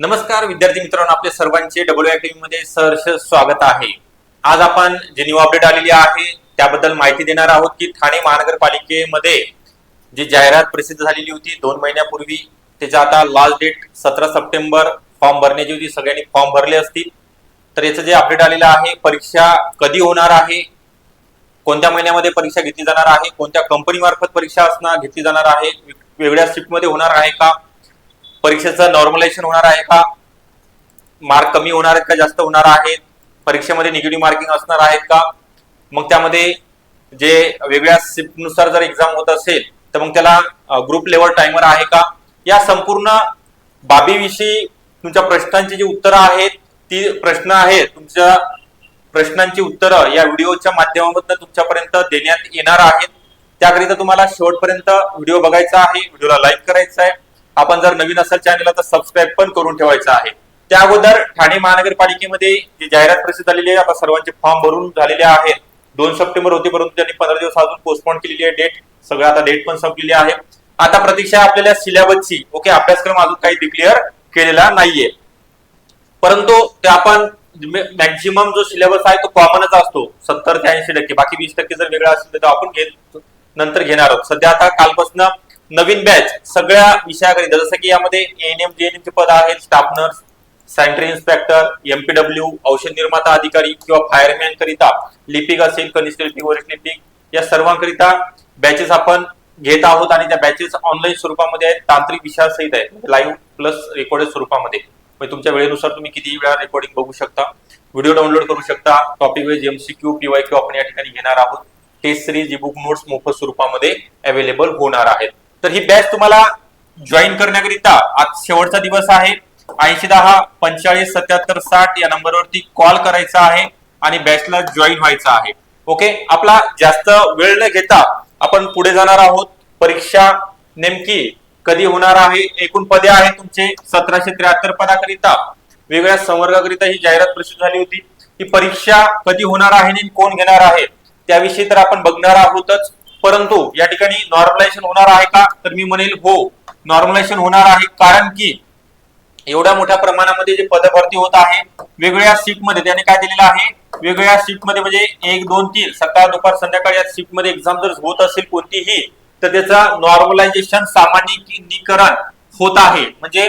नमस्कार विद्यार्थी मित्रांनो आपल्या सर्वांचे डब्ल्यू अकॅडमी मध्ये सहर्ष स्वागत आहे. आज आपण जे न्यू अपडेट आलेली आहे त्याबद्दल माहिती देणार आहोत की ठाणे महानगरपालिकेमध्ये जी जाहिरात प्रसिद्ध झालेली होती दोन महिन्यापूर्वी त्याचा आता लास्ट डेट सतरा सप्टेंबर फॉर्म भरण्याची होती सगळ्यांनी फॉर्म भरले असतील. तर याचं जे अपडेट आलेलं आहे परीक्षा कधी होणार आहे कोणत्या महिन्यामध्ये परीक्षा घेतली जाणार आहे कोणत्या कंपनी मार्फत परीक्षा असणार घेतली जाणार आहे वेगळ्या शिफ्टमध्ये होणार आहे का परीक्षेचं नॉर्मलायझेशन होणार आहे का? मार्क कमी होणार आहेत का? जास्त होणार आहेत? परीक्षेमध्ये निगेटिव्ह मार्किंग असणार आहेत का? मग त्यामध्ये जे वेगळ्या शिफ्टनुसार जर एक्झाम होत असेल तर मग त्याला ग्रुप लेवल टायमर आहे का? या संपूर्ण बाबीविषयी तुमच्या प्रश्नांची जी उत्तरं आहेत ती प्रश्न आहेत तुमच्या प्रश्नांची उत्तरं या व्हिडिओच्या माध्यमातून तुमच्यापर्यंत देण्यात येणार आहेत. त्याकरिता तुम्हाला शेवटपर्यंत व्हिडिओ बघायचा आहे व्हिडिओला लाईक करायचा आहे. आपण जर नवीन असाल चॅनलला तर सबस्क्राईब पण करून ठेवायचं आहे. त्या अगोदर ठाणे महानगरपालिकेमध्ये जी जाहिरात प्रसिद्ध झालेली आहे आता सर्वांचे फॉर्म भरून झालेले आहेत. दोन सप्टेंबर होते परंतु त्यांनी पंधरा दिवस अजून पोस्टपोन केलेली आहे डेट सगळं आता डेट पण संपलेली आहे. आता प्रतीक्षा आपल्याला सिलेबसची ओके अभ्यासक्रम अजून काही डिक्लेअर केलेला नाहीये. परंतु ते आपण मॅक्झिमम जो सिलेबस आहे तो कॉमनच असतो. सत्तर ते ऐंशी टक्के. बाकी वीस टक्के जर वेगळा असेल तर आपण घेत नंतर घेणार आहोत. सध्या आता कालपासून नवीन बॅच सगळ्या विषयाकरिता जसं की यामध्ये एएनएम जेएनएम चे पद आहेत staff nurse sanitary inspector MPW औषध निर्माता अधिकारी किंवा फायरमॅन करिता लिपिक असेल कनिष्ठ लिपिक वरिष्ठ लिपिक या सर्वांकरिता बॅचेस आपण घेत आहोत आणि त्या बॅचेस ऑनलाईन स्वरूपामध्ये आहेत. तांत्रिक विषयासहित आहेत. लाईव्ह प्लस रेकॉर्डेड स्वरूपामध्ये. म्हणजे तुमच्या वेळेनुसार तुम्ही किती वेळा रेकॉर्डिंग बघू शकता. व्हिडिओ डाउनलोड करू शकता. Topic wise MCQ P Y Q आपण या ठिकाणी घेणार आहोत. टेस्ट सिरीज बुक नोट्स मोफत स्वरूपामध्ये अवेलेबल होणार आहेत. तर ही बॅच तुम्हाला जॉईन करण्याकरिता आज शेवटचा दिवस आहे. ऐंशी दहा पंचेचाळीस सत्याहत्तर साठ या नंबरवरती कॉल करायचा आहे आणि बॅचला जॉईन व्हायचं आहे. ओके आपला जास्त वेळ न घेता आपण पुढे जाणार आहोत. परीक्षा नेमकी कधी होणार आहे? एकूण पदे आहे तुमचे सतराशे त्र्याहत्तर पदाकरिता. वेगळ्या संवर्गाकरिता ही जाहिरात प्रसिद्ध झाली होती. ही परीक्षा कधी होणार आहे आणि कोण घेणार आहे? त्याविषयी तर आपण बघणार आहोतच. परंतु या ठिकाणी नॉर्मलायझेशन होणार आहे का? तर मी म्हणेल हो नॉर्मलायझेशन होणार आहे. कारण की एवढ्या मोठ्या प्रमाणामध्ये जे पदभरती होत आहे वेगवेगळ्या शिफ्टमध्ये त्याने काय दिलेलं आहे? वेगवेगळ्या शिफ्टमध्ये म्हणजे एक दोन तीन सकाळ दुपार संध्याकाळ या शिफ्टमध्ये एक्झाम जर होत असेल कोणतीही तर त्याचं नॉर्मलायझेशन सामान्यीकरण होत आहे. म्हणजे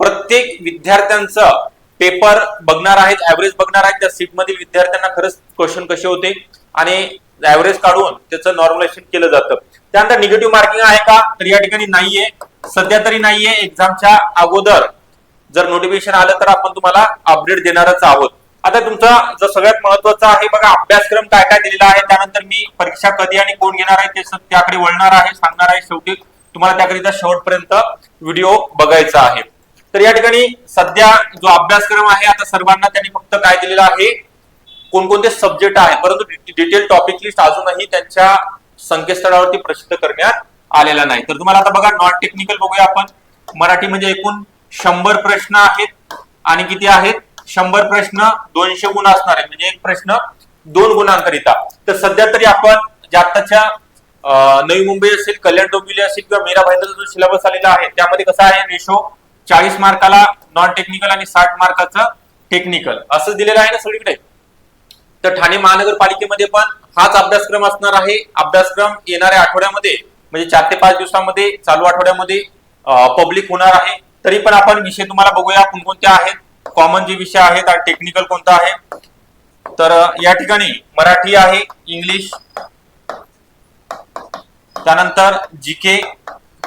प्रत्येक विद्यार्थ्यांचं पेपर बघणार आहेत ऍव्हरेज बघणार आहेत त्या सीट मधील विद्यार्थ्यांना खरंच क्वेश्चन कसे होते आणि ऍव्हरेज काढून त्याचं नॉर्मलायझेशन केलं जातं. त्यानंतर निगेटिव्ह मार्किंग आहे का? तर या ठिकाणी नाहीये. सध्या तरी नाहीये. एक्झामच्या अगोदर जर नोटिफिकेशन आलं तर आपण तुम्हाला अपडेट देणारच आहोत. आता तुमचा जो सगळ्यात महत्त्वाचा आहे बघा अभ्यासक्रम काय काय दिलेला आहे त्यानंतर मी परीक्षा कधी आणि कोण घेणार आहे ते त्याकडे वळणार आहे सांगणार आहे. शेवटी तुम्हाला त्याकरिता शेवटपर्यंत व्हिडिओ बघायचा आहे. तर या ठिकाणी सध्या जो अभ्यासक्रम आहे आता सर्वांना त्यांनी फक्त काय दिलेला आहे कोणकोणते सब्जेक्ट आहे परंतु डिटेल टॉपिक लिस्ट अजूनही त्यांच्या संकेतस्थळावरती प्रसिद्ध करण्यात आलेला नाही. तर तुम्हाला आता बघा नॉन टेक्निकल बघूया आपण. मराठी म्हणजे एकूण शंभर प्रश्न आहेत आणि किती आहेत? शंभर प्रश्न दोनशे गुण असणार आहेत. म्हणजे एक प्रश्न दोन गुणांकरिता. तर सध्या तरी आपण जे आताच्या नवी मुंबई असेल कल्याण डोंबिवली असेल किंवा मीरा भाईंदरचा जो सिलेबस आलेला आहे त्यामध्ये कसा आहे रेशो? चाळीस मार्काला नॉन टेक्निकल आणि साठ मार्काचं टेक्निकल असं दिलेलं आहे ना सगळीकडे? तर ठाणे महानगरपालिकेमध्ये पण हाच अभ्यासक्रम असणार आहे. अभ्यासक्रम येणाऱ्या आठवड्यामध्ये म्हणजे चार ते पाच दिवसामध्ये चालू आठवड्यामध्ये पब्लिक होणार आहे. तरी पण आपण विषय तुम्हाला बघूया कोणकोणत्या आहेत. कॉमन जे विषय आहेत आणि टेक्निकल कोणता आहे. तर या ठिकाणी मराठी आहे इंग्लिश त्यानंतर जीके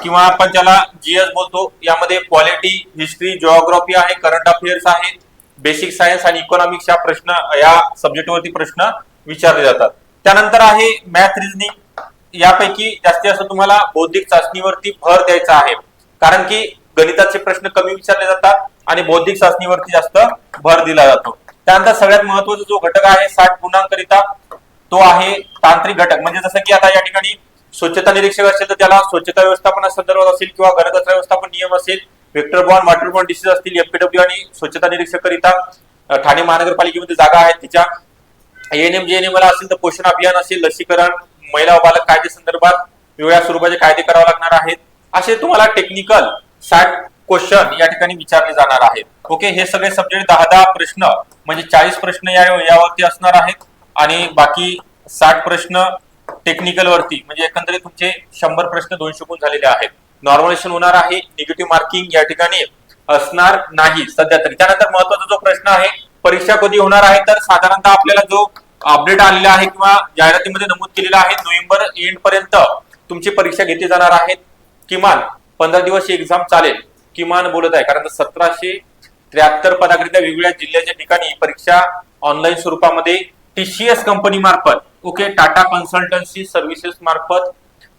किंवा आपण ज्याला जीएस बोलतो यामध्ये पॉलिटी हिस्ट्री जिओग्राफी आहे करंट अफेअर्स आहे बेसिक सायन्स आणि इकॉनॉमिक्स या प्रश्न या सब्जेक्टवरती प्रश्न विचारले जातात. त्यानंतर आहे मॅथ रिझनिंग यापैकी जास्तीत जास्त तुम्हाला बौद्धिक चाचणीवरती भर द्यायचा आहे. कारण की गणिताचे प्रश्न कमी विचारले जातात आणि बौद्धिक चाचणीवरती जास्त भर दिला जातो. त्यानंतर सगळ्यात महत्त्वाचा जो घटक आहे साठ गुणांकरिता तो आहे तांत्रिक घटक. म्हणजे जसं की आता या ठिकाणी स्वच्छता निरीक्षक असेल तर त्याला स्वच्छता व्यवस्थापना संदर्भात असेल किंवा घनकचरा व्यवस्थापन नियम असेल vector borne water bond disease असतील एमपीडब्ल्यू आणि स्वच्छता निरीक्षक करिता ठाणे महानगरपालिकेमध्ये जागा आहेत तिच्या. एएनएम जेएनएम असेल तर पोषण अभियान असेल लसीकरण महिला व बालक कायदे संदर्भात वेगळ्या स्वरूपाचे कायदे करावे लागणार आहेत. असे तुम्हाला टेक्निकल साठ क्वेश्चन या ठिकाणी विचारले जाणार आहेत. ओके हे सगळे सब्जेक्ट दहा दहा प्रश्न म्हणजे चाळीस प्रश्न या यावरती असणार आहेत. आणि बाकी साठ प्रश्न टेक्निकल वरती म्हणजे एकंदरीत तुमचे शंभर प्रश्न दोनशे गुण झालेले आहेत. नॉर्मलायझेशन होणार आहे निगेटिव्ह मार्किंग या ठिकाणी असणार नाही सध्या तरी. त्यानंतर महत्त्वाचा जो प्रश्न आहे परीक्षा कधी होणार आहे? तर साधारणतः आपल्याला जो अपडेट आलेला आहे किंवा जाहिरातीमध्ये नमूद केलेला आहे नोव्हेंबर एंड पर्यंत तुमची परीक्षा घेतली जाणार आहेत किमान पंधरा दिवस एक्झाम चालेल. किमान बोलत आहे कारण सतराशे त्र्याहत्तर पदाकरिता वेगवेगळ्या जिल्ह्याच्या ठिकाणी परीक्षा ऑनलाईन स्वरूपामध्ये टीसीएस कंपनी मार्फत ओके टाटा कन्सल्टन्सी सर्व्हिसेस मार्फत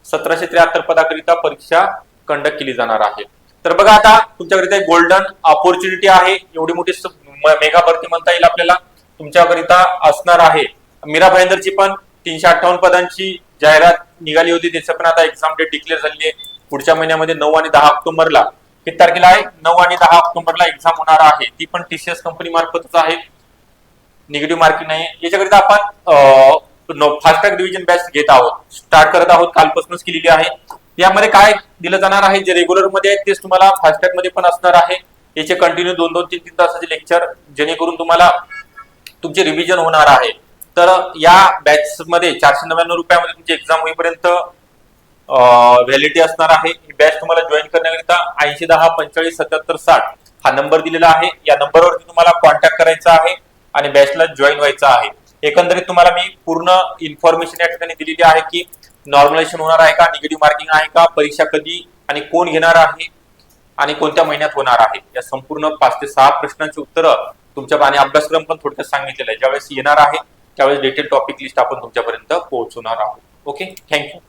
सतराशे त्र्याहत्तर पदाकरिता परीक्षा कंडक्ट केली जाणार आहे. तर बघा आता तुमच्याकरिता एक गोल्डन ऑपॉर्च्युनिटी आहे. एवढी मोठी मेगा भरती म्हणता येईल आपल्याला. तुमच्याकरिता असणार आहे. मीरा भाईंदरची पण तीनशे अठ्ठावन्न पदांची जाहिरात निघाली होती. त्याचं पण आता एक्झाम डेट डिक्लेअर झाली आहे. पुढच्या महिन्यामध्ये नऊ आणि दहा ऑक्टोबरला. किती तारखेला आहे? नऊ आणि दहा ऑक्टोबरला एक्झाम होणार आहे. ती पण टीसीएस कंपनी मार्फतच आहे. निगेटिव्ह मार्किंग नाही. याच्याकरिता आपण फास्टॅग रिव्हिजन डिव्हिजन बॅच घेत आहोत. स्टार्ट करत आहोत कालपासूनच केलेली आहे. यामध्ये काय दिलं जाणार आहे? जे रेग्युलरमध्ये आहेत तेच तुम्हाला फास्टॅगमध्ये पण असणार आहे. याचे कंटिन्यू दोन दोन तीन तीन तासाचे लेक्चर जेणेकरून तुम्हाला तुमचे रिव्हिजन होणार आहे. तर या बॅच मध्ये चारशे नव्याण्णव रुपयामध्ये तुमची एक्झाम होईपर्यंत व्हॅलिडिटी असणार आहे. ही बॅच तुम्हाला जॉईन करण्याकरिता ऐंशी दहा पंचेचाळीस सत्याहत्तर साठ हा नंबर दिलेला आहे. या नंबरवरती तुम्हाला कॉन्टॅक्ट करायचा आहे आणि बॅचला जॉईन व्हायचं आहे. एकंदरीत तुम्हाला मी पूर्ण इन्फॉर्मेशन या ठिकाणी दिलेली आहे की नॉर्मलायझेशन होणार आहे का? निगेटिव्ह मार्किंग आहे का? परीक्षा कधी आणि कोण घेणार आहे? आणि कोणत्या महिन्यात होणार आहे? या संपूर्ण पाच ते सहा प्रश्नांची उत्तरं तुमच्या आणि अभ्यासक्रम पण थोडक्यात सांगितलेला आहे. ज्यावेळेस येणार आहे त्यावेळेस डिटेल टॉपिक लिस्ट आपण तुमच्यापर्यंत पोहोचवणार आहोत. Okay thank you